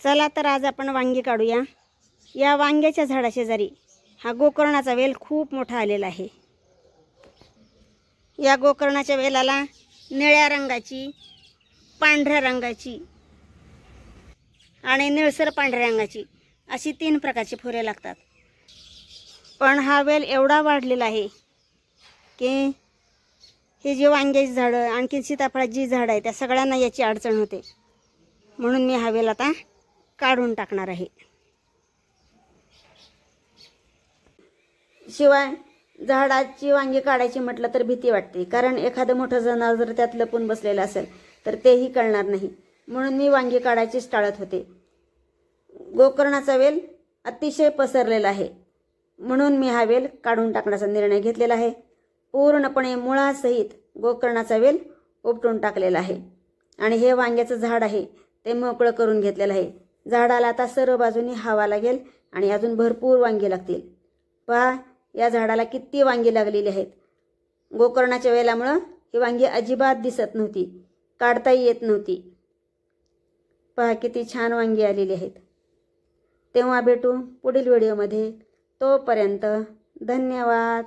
चला तर आज आपण वांगी काढूया. या वांग्याच्या झाडाशेजारी हा गोकर्णाचा वेल खूप मोठा आलेला आहे. या गोकर्णाच्या वेलाला निळ्या रंगाची पांढऱ्या रंगाची आणि निळसर पांढऱ्या रंगाची अशी तीन प्रकारची फुले लागतात. पण हा वेल एवढा वाढलेला आहे की हे जे वांग्याची झाडं आणखी सीताफळाची जी झाडं आहे त्या सगळ्यांना याची अडचण होते. म्हणून मी हा वेल आता काढून टाकणार आहे. शिवाय झाडाची वांगी काढायची म्हटलं तर भीती वाटते. कारण एखादं मोठं जनावर जर त्यात लपून बसलेलं असेल तर तेही कळणार नाही. म्हणून मी वांगी काढायचीच टाळत होते. गोकर्णाचा वेल अतिशय पसरलेला आहे. म्हणून मी हा वेल काढून टाकण्याचा निर्णय घेतलेला आहे. पूर्णपणे मुळासहित गोकर्णाचा वेल उपटून टाकलेला आहे. आणि हे वांग्याचं झाड आहे ते मोकळं करून घेतलेलं आहे. झाडाला आता सर्व बाजूनी हवा लागेल आणि अजून भरपूर वांगी लागतील. पहा या झाडाला किती वांगी लागलेली आहेत. गोकर्णाच्या वेलामुळं ही वांगी अजिबात दिसत नव्हती. काढताही येत नव्हती. पहा किती छान वांगी आलेली आहेत. तेव्हा भेटू पुढील व्हिडिओमध्ये. तोपर्यंत धन्यवाद.